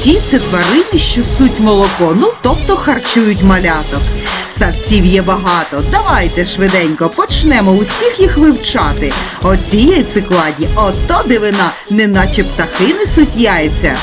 Савці це тварини, що суть молоко, ну тобто харчують маляток. Савців є багато. Давайте швиденько почнемо усіх їх вивчати. Оці яйцекладні, ото дивина, неначе птахи несуть яйця.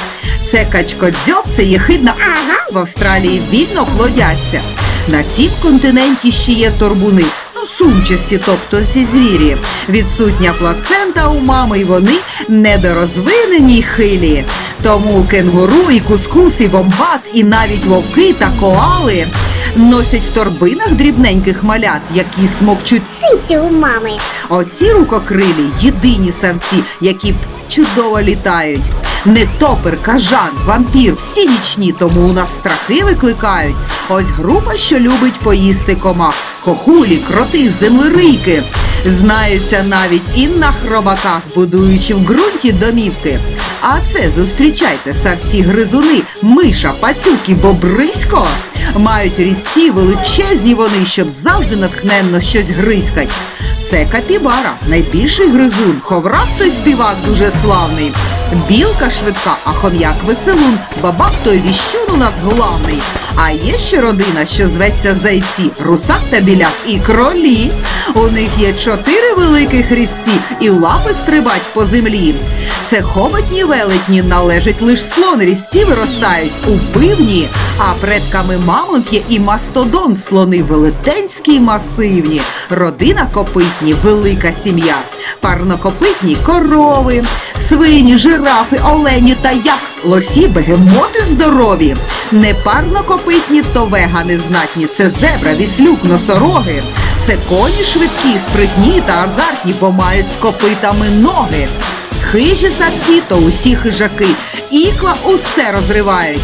Це качкодзьоб, це єхидна Ага. в Австралії вільно плодяться. На цім континенті ще є торбуни, ну сумчасті, тобто зі звірі. Відсутня плацента у мами, і вони недорозвинені й хилі. Тому кенгуру, і кускус, і вомбат, і навіть вовки та коали носять в торбинах дрібненьких малят, які смокчуть Сиці у мами. Оці рукокрилі єдині савці, які чудово літають. Нетопир, кажан, вампір, всі нічні, тому у нас страхи викликають. Ось група, що любить поїсти комах. Хохулі, кроти, землерийки. Знаються навіть і на хробаках, будуючи в ґрунті домівки. А це зустрічайте савці гризуни, миша, пацюки, бобрисько. Мають різці величезні вони, щоб завжди натхненно щось гризькать. Це капібара, найбільший гризун, ховрак той співак дуже славний. Білка швидка, а хом'як веселун, бабак той віщун у нас главний. А є ще родина, що зветься зайці, русак та біляк і кролі. У них є чотири великих різці і лапи стрибать по землі. Це хоботні велетні належить лиш слон, різці виростають у пивні, а предками мамонт є і мастодон, слони велетенські й масивні, родина копитні, велика сім'я, парнокопитні корови, свині, жирафи, олені та як, лосі, бегемоти здорові. Непарнокопитні то вегани знатні, це зебра, віслюк, носороги. Це коні швидкі, спритні та азартні, бо мають з копитами ноги. Хижі савці, то усі хижаки, ікла усе розривають.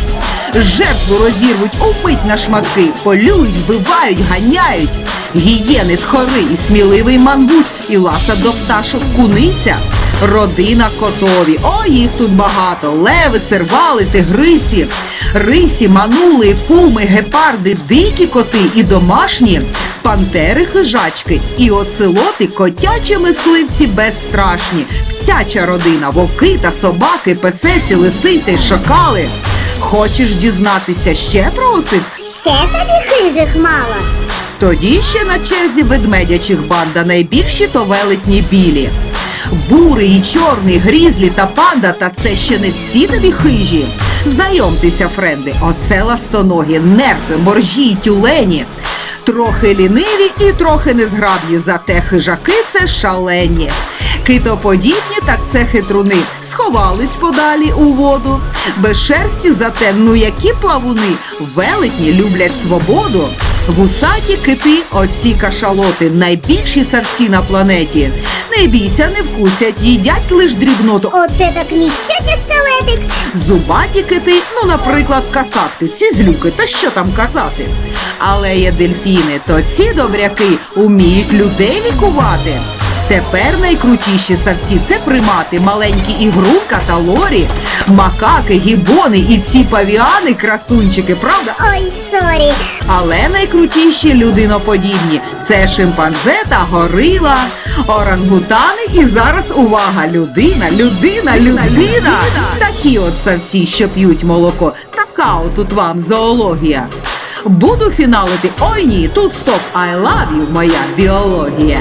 Жертву розірвуть умить на шматки, полюють, вбивають, ганяють. Гієни, тхори і сміливий мангус, і ласа до пташок куниця. Родина котові, о, їх тут багато. Леви, сервали, тигриці, рисі, манули, пуми, гепарди, дикі коти і домашні, пантери хижачки і оцелоти, котячі мисливці безстрашні, псяча родина, вовки та собаки, песеці, лисиця й шакали. Хочеш дізнатися ще про оцих? Ще тобі хижих мало. Тоді ще на черзі ведмедячих банда найбільші то велетні білі. Бурий і чорний, грізлі та панда, та це ще не всі тобі хижі. Знайомтеся, френди, оце ластоногі, нерпи, моржі й тюлені. Трохи ліниві і трохи незграбні, зате хижаки це шалені. Китоподібні, так це хитруни, сховались подалі у воду. Без шерсті, зате ну які плавуни, велетні люблять свободу. Вусаті кити, оці кашалоти, найбільші савці на планеті. Не бійся, не вкусять, їдять лиш дрібноту. Оце так нічого скелетик. Зубаті кити, ну, наприклад, касатки, ці злюки, та що там казати. Але є дельфіни, то ці добряки уміють людей лікувати. Тепер найкрутіші савці це примати, маленькі ігрунка та лорі, макаки, гібони і ці павіани, красунчики, правда? Ой, сорі. Але найкрутіші людиноподібні це шимпанзе та горила, орангутани і зараз увага! Людина, людина, людина! Такі от савці, що п'ють молоко. Така от тут вам зоологія. Буду фіналити. Ой ні, тут стоп. I love you, моя біологія.